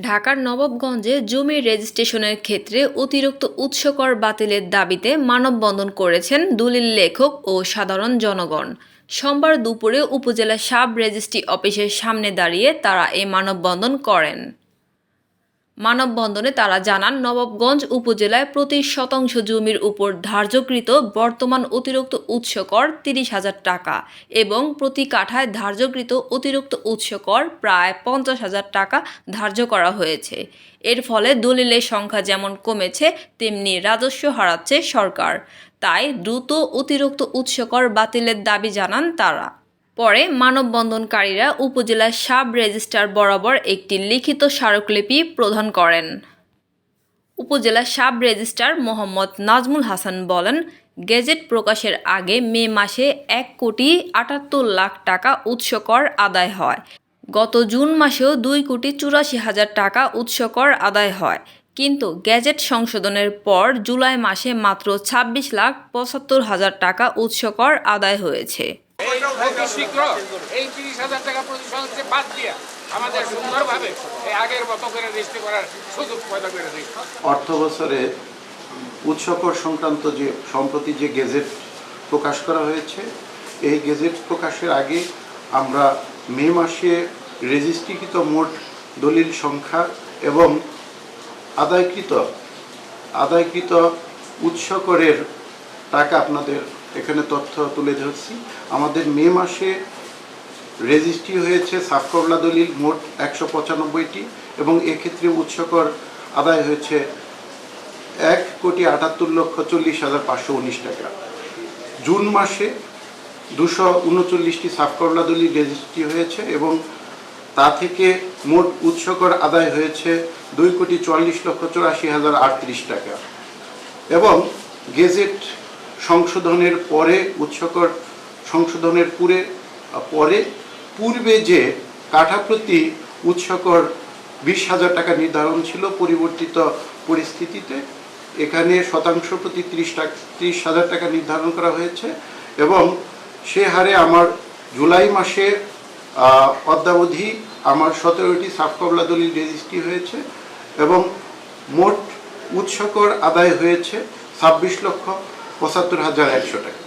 ঢাকার নবাবগঞ্জে জমি রেজিস্ট্রেশনের ক্ষেত্রে অতিরিক্ত উৎসকর বাতিলের দাবিতে মানববন্ধন করেছেন দলিল লেখক ও সাধারণ জনগণ। সোমবার দুপুরে উপজেলা সাব রেজিস্ট্রি অফিসের সামনে দাঁড়িয়ে তারা এই মানববন্ধন করেন। মানববন্ধনে তারা জানান, নবাবগঞ্জ উপজেলায় প্রতি শতাংশ জমির উপর ধার্যকৃত বর্তমান অতিরিক্ত উৎস কর তিরিশ হাজার টাকা এবং প্রতি কাঠায় ধার্যকৃত অতিরিক্ত উৎস কর প্রায় পঞ্চাশ হাজার টাকা ধার্য করা হয়েছে। এর ফলে দলিলের সংখ্যা যেমন কমেছে, তেমনি রাজস্ব হারাচ্ছে সরকার। তাই দ্রুত অতিরিক্ত উৎসকর বাতিলের দাবি জানান তারা। পরে মানববন্ধনকারীরা উপজেলার সাব রেজিস্ট্রার বরাবর একটি লিখিত স্মারকলিপি প্রদান করেন। উপজেলা সাব রেজিস্ট্রার মোহাম্মদ নাজমুল হাসান বলেন, গেজেট প্রকাশের আগে মে মাসে এক কোটি আটাত্তর লাখ টাকা উৎসকর আদায় হয়। গত জুন মাসেও দুই কোটি চুরাশি হাজার টাকা উৎসকর আদায় হয়। কিন্তু গ্যাজেট সংশোধনের পর জুলাই মাসে মাত্র ছাব্বিশ লাখ পঁচাত্তর হাজার টাকা উৎসকর আদায় হয়েছে। অতি শীঘ্র এই তিরিশ হাজার টাকা প্রতি সদস্যে বাদ দিয়া। আমাদের সুন্দরভাবে এই আগের মতো করে রেজিস্ট্রি করার সুযোগ পয়দা করে দিই। অর্থ বছরে উৎসকর সংক্রান্ত যে, সম্প্রতি যে গেজেট প্রকাশ করা হয়েছে, এই গেজেট প্রকাশের আগে আমরা মে মাসে রেজিস্ট্রিকৃত মোট দলিল সংখ্যা এবং আদায়কৃত আদায়কৃত উৎসকরের টাকা আপনাদের এখানে তথ্য তুলে ধরছি। আমাদের মে মাসে রেজিস্ট্রি হয়েছে সাফকরলা দলিল মোট একশো পঁচানব্বইটি এবং এক্ষেত্রে উৎসকর আদায় হয়েছে এক কোটি আটাত্তর লক্ষ চল্লিশ হাজার পাঁচশো উনিশ টাকা। জুন মাসে দুশো উনচল্লিশটি সাফকরলা দলিল রেজিস্ট্রি হয়েছে এবং তা থেকে মোট উৎসকর আদায় হয়েছে দুই কোটি চুয়াল্লিশ লক্ষ চুরাশি হাজার আটত্রিশ টাকা। এবং গেজেট সংশোধনের পরে, উৎসকর সংশোধনের পুরে পরে, পূর্বে যে কাঠাপ্রতি উৎসকর বিশ হাজার টাকা নির্ধারণ ছিল পরিবর্তিত পরিস্থিতিতে, এখানে শতাংশ প্রতি ত্রিশ টাকা, ত্রিশ হাজার টাকা নির্ধারণ করা হয়েছে এবং সে হারে আমার জুলাই মাসে অদ্যাবধি আমার সতেরোটি সাবকবলা দলিল রেজিস্ট্রি হয়েছে এবং মোট উৎসকর আদায় হয়েছে ছাব্বিশ লক্ষ পঁচাত্তর হাজার একশো টাকা।